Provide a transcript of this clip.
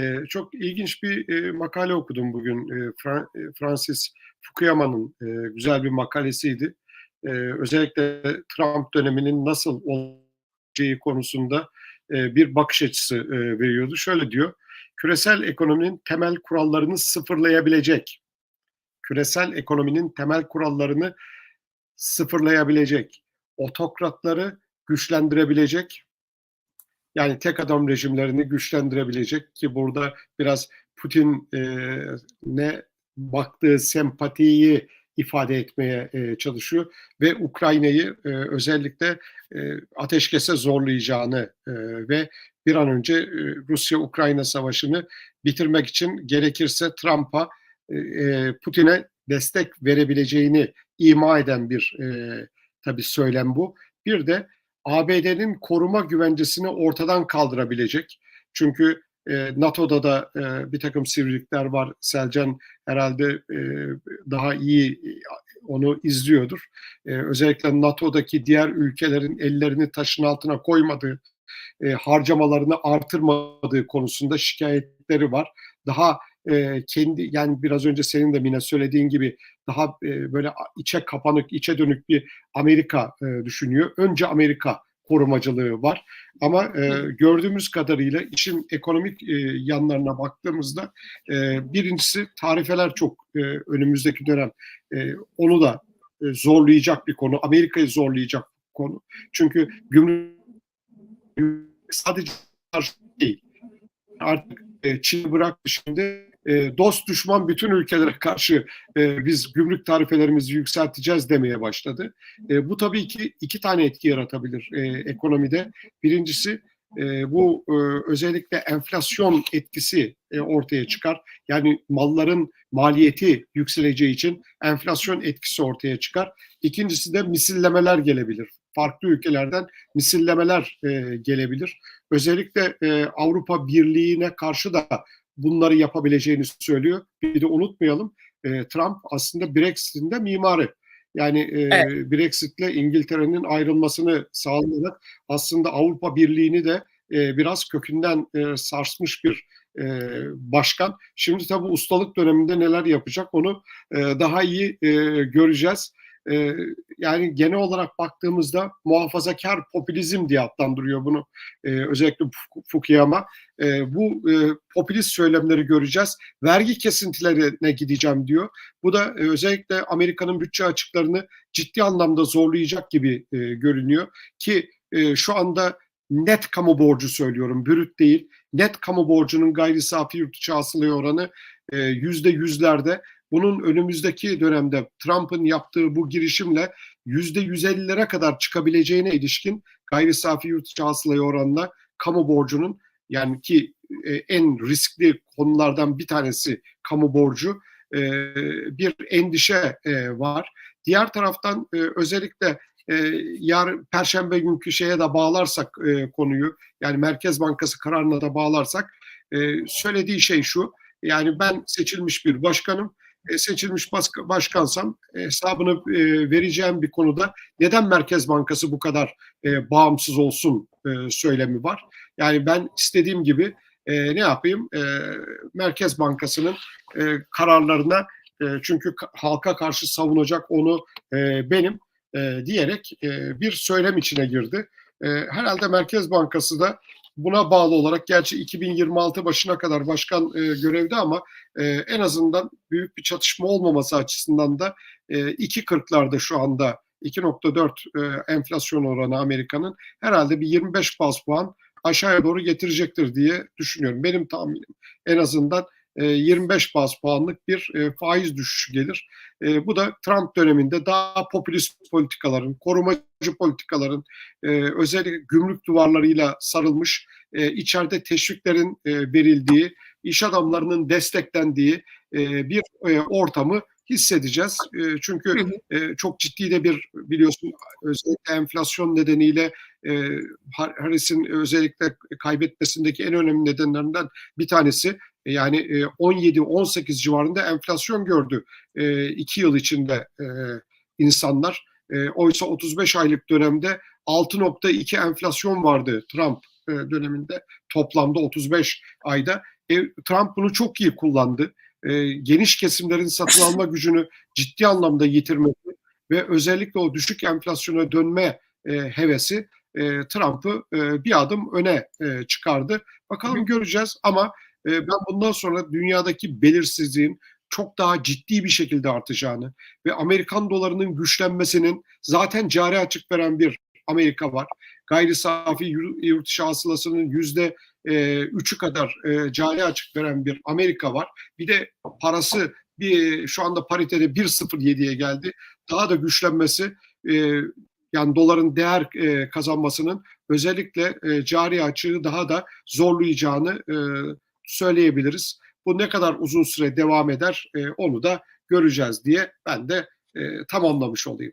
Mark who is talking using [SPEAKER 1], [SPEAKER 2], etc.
[SPEAKER 1] E, çok ilginç bir e, makale okudum bugün. E, Fra- e, Francis Fukuyama'nın e, güzel bir makalesiydi. E, özellikle Trump döneminin nasıl olacağı konusunda bir bakış açısı veriyordu. Şöyle diyor, küresel ekonominin temel kurallarını sıfırlayabilecek, küresel ekonominin temel kurallarını sıfırlayabilecek, otokratları güçlendirebilecek, yani tek adam rejimlerini güçlendirebilecek ki burada biraz Putin e, ne baktığı sempatiyi ifade etmeye e, çalışıyor ve Ukrayna'yı e, özellikle e, ateşkese zorlayacağını e, ve bir an önce e, Rusya-Ukrayna savaşını bitirmek için gerekirse Trump'a e, e Putin'e destek verebileceğini ima eden bir e, tabii söylem bu. Bir de ABD'nin koruma güvencesini ortadan kaldırabilecek. Çünkü e, NATO'da da e, bir takım sivrilikler var. Selcan herhalde e, daha iyi onu izliyordur. E, özellikle NATO'daki diğer ülkelerin ellerini taşın altına koymadığı, e, harcamalarını artırmadığı konusunda şikayetleri var. Daha e, kendi yani biraz önce senin de Mine söylediğin gibi daha e, böyle içe kapanık, içe dönük bir Amerika e, düşünüyor. Önce Amerika korumacılığı var. Ama e, gördüğümüz kadarıyla işin ekonomik e, yanlarına baktığımızda e, birincisi tarifeler çok e, önümüzdeki dönem e, onu da e, zorlayacak bir konu. Amerika'yı zorlayacak bir konu. Çünkü gümrük sadece değil. Artık e, Çin bıraktı şimdi e, dost düşman bütün ülkelere karşı e, biz gümrük tarifelerimizi yükselteceğiz demeye başladı. E, bu tabii ki iki tane etki yaratabilir ekonomide. Birincisi bu özellikle enflasyon etkisi ortaya çıkar. Yani malların maliyeti yükseleceği için enflasyon etkisi ortaya çıkar. İkincisi de misillemeler gelebilir. Farklı ülkelerden misillemeler gelebilir. Özellikle Avrupa Birliği'ne karşı da bunları yapabileceğini söylüyor. Bir de unutmayalım e, Trump aslında Brexit'in de mimarı. Yani e, evet. Brexit'le İngiltere'nin ayrılmasını sağlayarak aslında Avrupa Birliği'ni de e, biraz kökünden e, sarsmış bir e, başkan. Şimdi tabii ustalık döneminde neler yapacak onu e, daha iyi e, göreceğiz e, yani genel olarak baktığımızda muhafazakar popülizm diye adlandırıyor bunu e, özellikle Fukuyama. E, bu e, popülist söylemleri göreceğiz. Vergi kesintilerine gideceğim diyor. Bu da e, özellikle Amerika'nın bütçe açıklarını ciddi anlamda zorlayacak gibi e, görünüyor ki e, şu anda net kamu borcu söylüyorum, bürüt değil. Net kamu borcunun gayri safi yurt içi hasılaya oranı e, yüzde yüzlerde bunun önümüzdeki dönemde Trump'ın yaptığı bu girişimle yüzde 150'lere kadar çıkabileceğine ilişkin gayri safi yurt içi hasılaya oranla kamu borcunun yani ki e, en riskli konulardan bir tanesi kamu borcu e, bir endişe e, var. Diğer taraftan özellikle yar Perşembe günkü şeye de bağlarsak konuyu yani Merkez Bankası kararına da bağlarsak söylediği şey şu yani ben seçilmiş bir başkanım seçilmiş başkansam e, hesabını e, vereceğim bir konuda neden Merkez Bankası bu kadar bağımsız olsun söylemi var. Yani ben istediğim gibi ne yapayım Merkez Bankası'nın kararlarına çünkü halka karşı savunacak onu benim diyerek bir söylem içine girdi. Herhalde Merkez Bankası da buna bağlı olarak gerçi 2026 başına kadar başkan e, görevde ama e, en azından büyük bir çatışma olmaması açısından da e, 2.40'larda şu anda 2.4 e, enflasyon oranı Amerika'nın herhalde bir 25 bas puan aşağıya doğru getirecektir diye düşünüyorum. Benim tahminim en azından 25 e, bas puanlık bir e, faiz düşüşü gelir. E, bu da Trump döneminde daha popülist politikaların, korumacı politikaların, özellikle gümrük duvarlarıyla sarılmış, içeride teşviklerin verildiği, iş adamlarının desteklendiği bir ortamı hissedeceğiz. çünkü çok ciddi de bir biliyorsun özellikle enflasyon nedeniyle Harris'in özellikle kaybetmesindeki en önemli nedenlerinden bir tanesi yani 17-18 civarında enflasyon gördü iki yıl içinde insanlar. Oysa 35 aylık dönemde 6.2 enflasyon vardı Trump döneminde toplamda 35 ayda. E, Trump bunu çok iyi kullandı. E, geniş kesimlerin satın alma gücünü ciddi anlamda yitirmesi ve özellikle o düşük enflasyona dönme e, hevesi e, Trump'ı e, bir adım öne e, çıkardı. Bakalım göreceğiz ama e, ben bundan sonra dünyadaki belirsizliğin çok daha ciddi bir şekilde artacağını ve Amerikan dolarının güçlenmesinin zaten cari açık veren bir Amerika var. Gayri safi yurt dışı hasılasının yüzde e, üçü kadar e, cari açık veren bir Amerika var. Bir de parası bir şu anda paritede 1.07'ye geldi. Daha da güçlenmesi e, yani doların değer kazanmasının özellikle cari açığı daha da zorlayacağını söyleyebiliriz. Bu ne kadar uzun süre devam eder e, onu da göreceğiz diye ben de e, tamamlamış olayım.